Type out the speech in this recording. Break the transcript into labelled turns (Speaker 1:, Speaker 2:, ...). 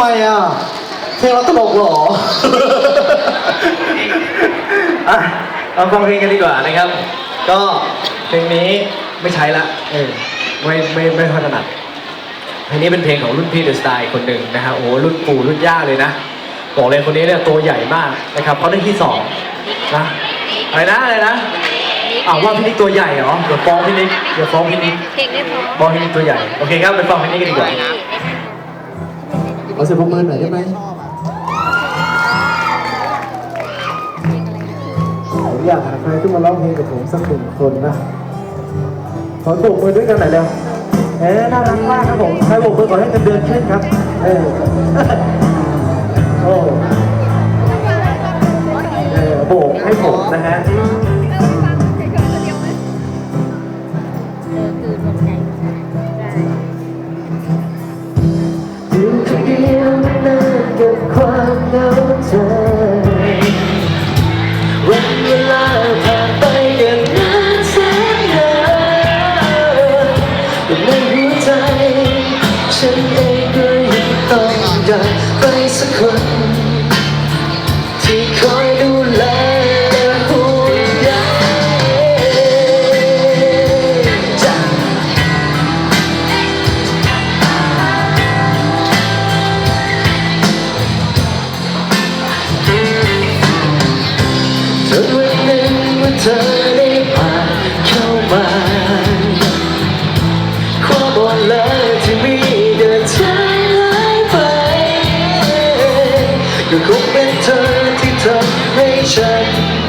Speaker 1: ไมอะเพลงเราตลกเหรอ
Speaker 2: อะเอาฟังเพลงกันดีกว่านะครับ ก็เพลงนี้ไม่ใช้ละเออไม่ไม่ไม่ค่อยถนัดเพลงนี้เป็นเพลงของรุ่นพี่เดอะสไตล์คนหนึ่งนะฮะโอ้โหรุ่นปู่รุ่นย่าเลยนะบอกเลยคนนี้เนี่ยตัวใหญ่มากนะครับเขาได้ที่สองนะอะไรนะอะไรนะอ้าวว่าพี่นิกตัวใหญ่เหรอเดี๋ยวฟ้องพี่นิกเดี๋ยวฟ้องพี่นิก
Speaker 3: เพลงได้พอ
Speaker 2: บอกพี่นิกตัวใหญ่ โอเคครับไปฟังเพลงนี้กันดีกว่า
Speaker 1: ขอ เสียงปรบมือหน่อยได้ไหมอยากหาใครที่มาร้องเพลงกับผมสักหนึ่งคนนะ ขอตบมือด้วยกันหน่อยเร็วเอ๊น่ารักมากครับผมใครโบกมือขอให้เงินเดือนขึ้นครับ เออโอ้เออโบกให้ผมนะฮะ เธอได้ผ่านเข้ามาความอ่อนล้าที่มีเดินทางหายไปก็คงเป็นเธอที่ทำให้ฉัน